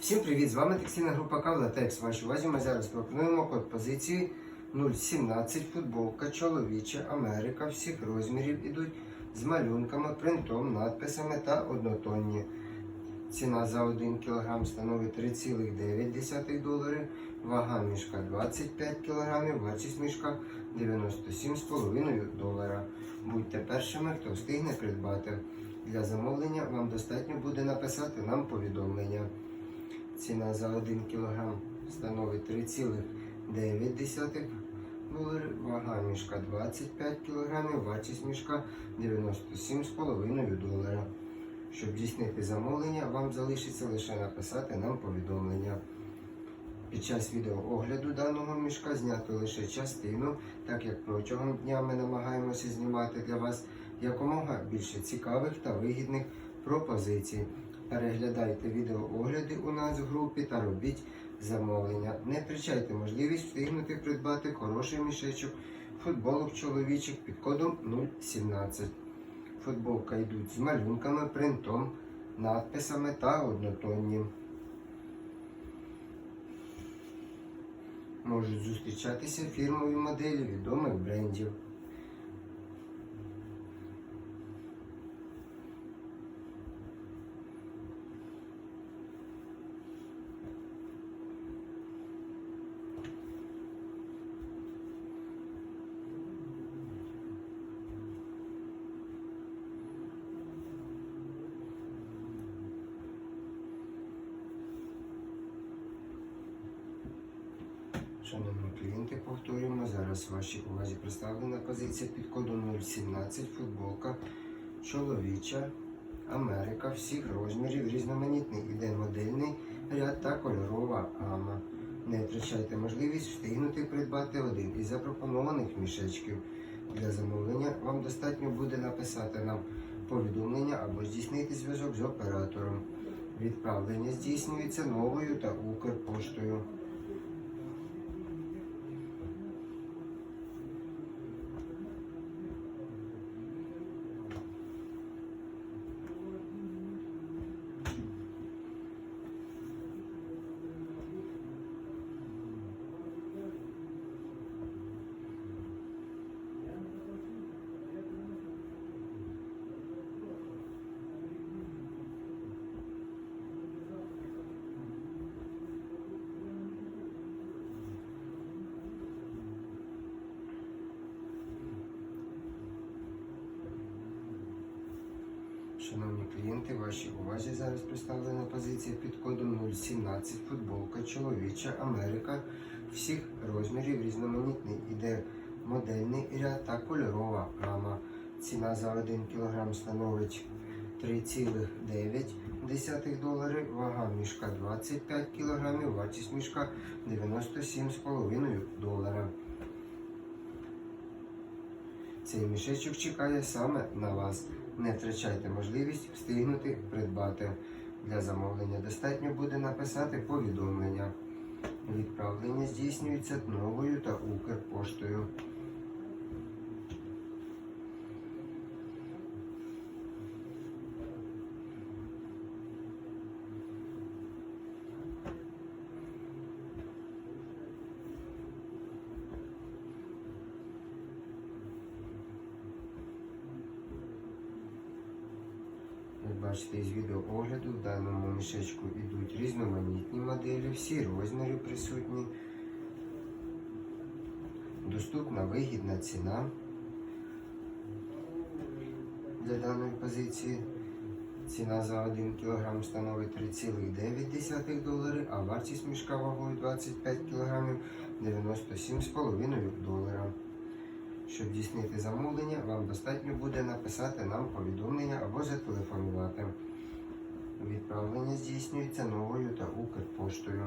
Всім привіт! З вами текстильна група Кавла Текс. Вашій увазі ми зараз пропонуємо код позиції 017 футболка чоловіча Америка всіх розмірів ідуть з малюнками, принтом, надписами та однотонні. Ціна за 1 кг становить 3,9 долари, вага мішка 25 кг, вартість мішка 97,5 долара. Будьте першими, хто встигне придбати. Для замовлення вам достатньо буде написати нам повідомлення. Ціна за 1 кг становить 3,9 долари, вага мішка 25 кг, вартість мішка 97,5 долара. Щоб здійснити замовлення, вам залишиться лише написати нам повідомлення. Під час відеоогляду даного мішка зняти лише частину, так як протягом дня ми намагаємося знімати для вас якомога більше цікавих та вигідних пропозицій. Переглядайте відеоогляди у нас в групі та робіть замовлення. Не втрачайте можливість встигнути придбати хороший мішечок футболок чоловічих під кодом 017. Футболка йдуть з малюнками, принтом, надписами та однотонні. Можуть зустрічатися фірмові моделі відомих брендів. Шановні клієнти, повторюємо, зараз вашій увазі представлена позиція під кодом 017 футболка чоловіча Америка всіх розмірів, різноманітний іде модельний ряд та кольорова гама. Не втрачайте можливість встигнути придбати один із запропонованих мішечків. Для замовлення вам достатньо буде написати нам повідомлення або здійснити зв'язок з оператором. Відправлення здійснюється новою та Укрпоштою. Шановні клієнти, вашій увазі зараз представлена позиція під кодом 017 футболка чоловіча Америка всіх розмірів різноманітний іде модельний ряд та кольорова гама. Ціна за 1 кг становить 3,9 долари, вага мішка 25 кг, вартість мішка 97,5 долара. Цей мішечок чекає саме на вас. Не втрачайте можливість встигнути придбати. Для замовлення достатньо буде написати повідомлення. Відправлення здійснюється новою та Укрпоштою. Як бачите із відеоогляду, в даному мішечку йдуть різноманітні моделі, всі розміри присутні. Доступна вигідна ціна для даної позиції. Ціна за 1 кг становить 3,9 долари, а вартість мішка вагою 25 кг 97,5 долара. Щоб здійснити замовлення, вам достатньо буде написати нам повідомлення або зателефонувати. Відправлення здійснюється новою та Укрпоштою.